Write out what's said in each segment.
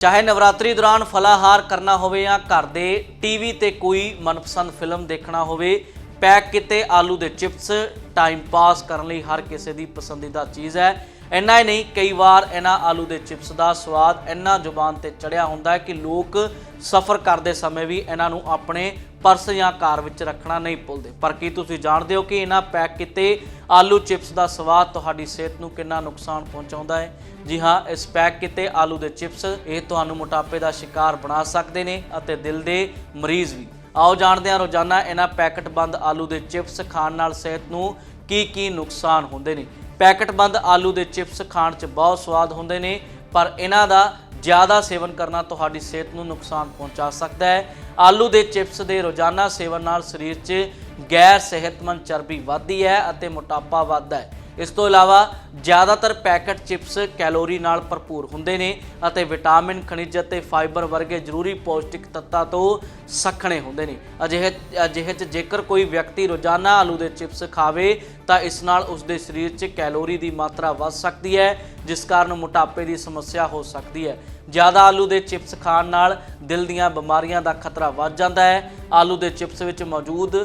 ਚਾਹੇ ਨਵਰਾਤਰੀ ਦੌਰਾਨ ਫਲਾਹਾਰ ਕਰਨਾ ਹੋਵੇ ਜਾਂ ਘਰ ਦੇ ਟੀਵੀ ਤੇ ਕੋਈ ਮਨਪਸੰਦ ਫਿਲਮ ਦੇਖਣਾ ਹੋਵੇ ਪੈਕ ਕੀਤੇ ਆਲੂ ਦੇ ਚਿਪਸ ਟਾਈਮ ਪਾਸ ਕਰਨ ਲਈ ਹਰ ਕਿਸੇ ਦੀ ਪਸੰਦੀਦਾ ਚੀਜ਼ ਹੈ। ਇੰਨਾ ਹੀ ਨਹੀਂ, ਕਈ ਵਾਰ ਇਹਨਾਂ ਆਲੂ ਦੇ ਚਿਪਸ ਦਾ ਸਵਾਦ ਇੰਨਾ ਜ਼ੁਬਾਨ ਤੇ ਚੜਿਆ ਹੁੰਦਾ ਹੈ ਕਿ ਲੋਕ ਸਫ਼ਰ ਕਰਦੇ ਸਮੇਂ ਵੀ ਇਹਨਾਂ ਨੂੰ ਆਪਣੇ ਪਰਸ ਜਾਂ ਕਾਰ ਵਿੱਚ ਰੱਖਣਾ ਨਹੀਂ ਭੁੱਲਦੇ। ਪਰ ਕੀ ਤੁਸੀਂ ਜਾਣਦੇ ਹੋ ਕਿ ਇਹਨਾਂ ਪੈਕ ਕੀਤੇ ਆਲੂ ਚਿਪਸ ਦਾ ਸਵਾਦ ਤੁਹਾਡੀ ਸਿਹਤ ਨੂੰ ਕਿੰਨਾ ਨੁਕਸਾਨ ਪਹੁੰਚਾਉਂਦਾ ਹੈ? ਜੀ ਹਾਂ, ਇਸ ਪੈਕ ਕੀਤੇ ਆਲੂ ਦੇ ਚਿਪਸ ਇਹ ਤੁਹਾਨੂੰ ਮੋਟਾਪੇ ਦਾ ਸ਼ਿਕਾਰ ਬਣਾ ਸਕਦੇ ਨੇ ਅਤੇ ਦਿਲ ਦੇ ਮਰੀਜ਼ ਵੀ। ਆਓ ਜਾਣਦੇ ਹਾਂ ਰੋਜ਼ਾਨਾ ਇਹਨਾਂ ਪੈਕਟ ਬੰਦ ਆਲੂ ਦੇ ਚਿਪਸ ਖਾਣ ਨਾਲ ਸਿਹਤ ਨੂੰ ਕੀ ਕੀ ਨੁਕਸਾਨ ਹੁੰਦੇ ਨੇ। ਪੈਕਟ ਬੰਦ ਆਲੂ ਦੇ ਚਿਪਸ ਖਾਣ 'ਚ ਬਹੁਤ ਸਵਾਦ ਹੁੰਦੇ ਨੇ, ਪਰ ਇਹਨਾਂ ਦਾ ਜ਼ਿਆਦਾ ਸੇਵਨ ਕਰਨਾ ਤੁਹਾਡੀ ਸਿਹਤ ਨੂੰ ਨੁਕਸਾਨ ਪਹੁੰਚਾ ਸਕਦਾ ਹੈ। ਆਲੂ ਦੇ ਚਿਪਸ ਦੇ ਰੋਜ਼ਾਨਾ ਸੇਵਨ ਨਾਲ ਸਰੀਰ 'ਚ ਗੈਰ ਸਿਹਤਮੰਦ ਚਰਬੀ ਵੱਧਦੀ ਹੈ ਅਤੇ ਮੋਟਾਪਾ ਵੱਧਦਾ ਹੈ। ਇਸ ਤੋਂ ਇਲਾਵਾ ਜ਼ਿਆਦਾਤਰ ਪੈਕਟ ਚਿਪਸ ਕੈਲੋਰੀ ਨਾਲ ਭਰਪੂਰ ਹੁੰਦੇ ਨੇ ਅਤੇ ਵਿਟਾਮਿਨ, ਖਣਿਜ ਅਤੇ ਫਾਈਬਰ ਵਰਗੇ ਜ਼ਰੂਰੀ ਪੌਸ਼ਟਿਕ ਤੱਤਾਂ ਤੋਂ ਸਖਣੇ ਹੁੰਦੇ ਨੇ। ਅਜਿਹੇ ਅਜਿਹੇ 'ਚ ਜੇਕਰ ਕੋਈ ਵਿਅਕਤੀ ਰੋਜ਼ਾਨਾ ਆਲੂ ਦੇ ਚਿਪਸ ਖਾਵੇ, ਤਾਂ ਇਸ ਨਾਲ ਉਸ ਦੇ ਸਰੀਰ 'ਚ ਕੈਲੋਰੀ ਦੀ ਮਾਤਰਾ ਵੱਧ ਸਕਦੀ ਹੈ, ਜਿਸ ਕਾਰਨ ਮੋਟਾਪੇ ਦੀ ਸਮੱਸਿਆ ਹੋ ਸਕਦੀ ਹੈ। ਜ਼ਿਆਦਾ ਆਲੂ ਦੇ ਚਿਪਸ ਖਾਣ ਨਾਲ ਦਿਲ ਦੀਆਂ ਬਿਮਾਰੀਆਂ ਦਾ ਖਤਰਾ ਵੱਧ ਜਾਂਦਾ ਹੈ। ਆਲੂ ਦੇ ਚਿਪਸ ਵਿੱਚ ਮੌਜੂਦ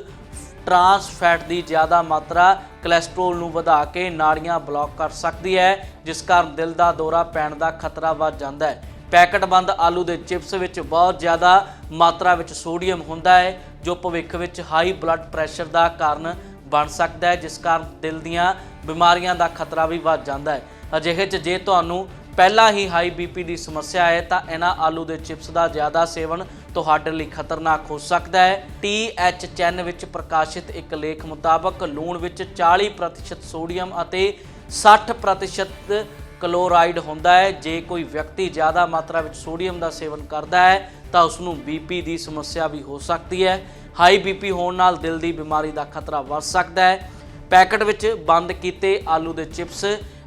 ਟਰਾਂਸ ਫੈਟ ਦੀ ਜ਼ਿਆਦਾ ਮਾਤਰਾ ਕੋਲੇਸਟ੍ਰੋਲ ਨੂੰ ਵਧਾ ਕੇ ਨਾੜੀਆਂ ਬਲੌਕ ਕਰ ਸਕਦੀ ਹੈ, ਜਿਸ ਕਾਰਨ ਦਿਲ ਦਾ ਦੌਰਾ ਪੈਣ ਦਾ ਖਤਰਾ ਵੱਧ ਜਾਂਦਾ ਹੈ। ਪੈਕਟ ਆਲੂ ਦੇ ਚਿਪਸ ਵਿੱਚ ਬਹੁਤ ਜ਼ਿਆਦਾ ਮਾਤਰਾ ਵਿੱਚ ਸੋਡੀਅਮ ਹੁੰਦਾ ਹੈ, ਜੋ ਭਵਿੱਖ ਵਿੱਚ ਹਾਈ ਬਲੱਡ ਪ੍ਰੈਸ਼ਰ ਦਾ ਕਾਰਨ ਬਣ ਸਕਦਾ ਹੈ, ਜਿਸ ਕਾਰਨ ਦਿਲ ਦੀਆਂ ਬਿਮਾਰੀਆਂ ਦਾ ਖਤਰਾ ਵੀ ਵੱਧ ਜਾਂਦਾ ਹੈ। ਅਜਿਹੇ 'ਚ ਜੇ ਤੁਹਾਨੂੰ ਪਹਿਲਾਂ ਹੀ ਹਾਈ ਬੀਪੀ ਦੀ ਸਮੱਸਿਆ ਹੈ ਤਾਂ ਇਹਨਾਂ ਆਲੂ ਦੇ ਚਿਪਸ ਦਾ ਜ਼ਿਆਦਾ ਸੇਵਨ ਤੁਹਾਡੇ ਲਈ ਖਤਰਨਾਕ ਹੋ ਸਕਦਾ ਹੈ। TH ਚੈਨ ਵਿੱਚ ਪ੍ਰਕਾਸ਼ਿਤ ਇੱਕ ਲੇਖ ਮੁਤਾਬਕ ਲੂਣ ਵਿੱਚ 40% ਸੋਡੀਅਮ ਅਤੇ 60% ਕਲੋਰਾਈਡ ਹੁੰਦਾ ਹੈ। ਜੇ ਕੋਈ ਵਿਅਕਤੀ ਜ਼ਿਆਦਾ ਮਾਤਰਾ ਵਿੱਚ ਸੋਡੀਅਮ ਦਾ ਸੇਵਨ ਕਰਦਾ ਹੈ, ਤਾਂ ਉਸ ਨੂੰ ਬੀਪੀ ਦੀ ਸਮੱਸਿਆ ਵੀ ਹੋ ਸਕਦੀ ਹੈ। ਹਾਈ ਬੀਪੀ ਹੋਣ ਨਾਲ ਦਿਲ ਦੀ ਬਿਮਾਰੀ ਦਾ ਖਤਰਾ ਵੱਧ ਸਕਦਾ ਹੈ। ਪੈਕਟ ਵਿੱਚ ਬੰਦ ਕੀਤੇ ਆਲੂ ਦੇ ਚਿਪਸ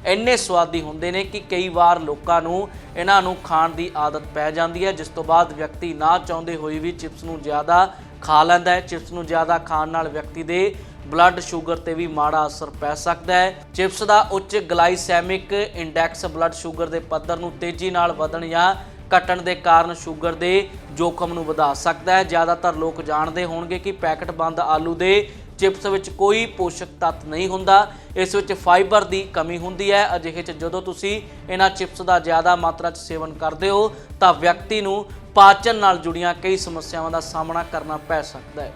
ਇੰਨੇ ਸਵਾਦੀ ਹੁੰਦੇ ਨੇ ਕਿ ਕਈ ਵਾਰ ਲੋਕਾਂ ਨੂੰ ਇਹਨਾਂ ਨੂੰ ਖਾਣ ਦੀ ਆਦਤ ਪੈ ਜਾਂਦੀ ਹੈ, ਜਿਸ ਤੋਂ ਬਾਅਦ ਵਿਅਕਤੀ ਨਾ ਚਾਹੁੰਦੇ ਹੋਏ ਵੀ ਚਿਪਸ ਨੂੰ ਜ਼ਿਆਦਾ ਖਾ ਲੈਂਦਾ ਹੈ। ਚਿਪਸ ਨੂੰ ਜ਼ਿਆਦਾ ਖਾਣ ਨਾਲ ਵਿਅਕਤੀ ਦੇ ਬਲੱਡ ਸ਼ੂਗਰ ਤੇ ਵੀ ਮਾੜਾ ਅਸਰ ਪੈ ਸਕਦਾ ਹੈ। ਚਿਪਸ ਦਾ ਉੱਚ ਗਲਾਈਸੈਮਿਕ ਇੰਡੈਕਸ ਬਲੱਡ ਸ਼ੂਗਰ ਦੇ ਪੱਧਰ ਨੂੰ ਤੇਜ਼ੀ ਨਾਲ ਵਧਣ ਜਾਂ ਘਟਣ ਦੇ ਕਾਰਨ ਸ਼ੂਗਰ ਦੇ ਜੋਖਮ ਨੂੰ ਵਧਾ ਸਕਦਾ ਹੈ। ਜ਼ਿਆਦਾਤਰ ਲੋਕ ਜਾਣਦੇ ਹੋਣਗੇ ਕਿ ਪੈਕਟ ਬੰਦ ਆਲੂ ਦੇ ਚਿਪਸ ਵਿੱਚ ਕੋਈ ਪੋਸ਼ਕ ਤੱਤ ਨਹੀਂ ਹੁੰਦਾ। ਇਸ ਵਿੱਚ ਫਾਈਬਰ ਦੀ ਕਮੀ ਹੁੰਦੀ ਹੈ। ਅਜਿਹੇ ਚ ਜਦੋਂ ਤੁਸੀਂ ਇਹਨਾਂ ਚਿਪਸ ਦਾ ਜ਼ਿਆਦਾ ਮਾਤਰਾ 'ਚ ਸੇਵਨ ਕਰਦੇ ਹੋ, ਤਾਂ ਵਿਅਕਤੀ ਨੂੰ ਪਾਚਨ ਨਾਲ ਜੁੜੀਆਂ ਕਈ ਸਮੱਸਿਆਵਾਂ ਦਾ ਸਾਹਮਣਾ ਕਰਨਾ ਪੈ ਸਕਦਾ ਹੈ।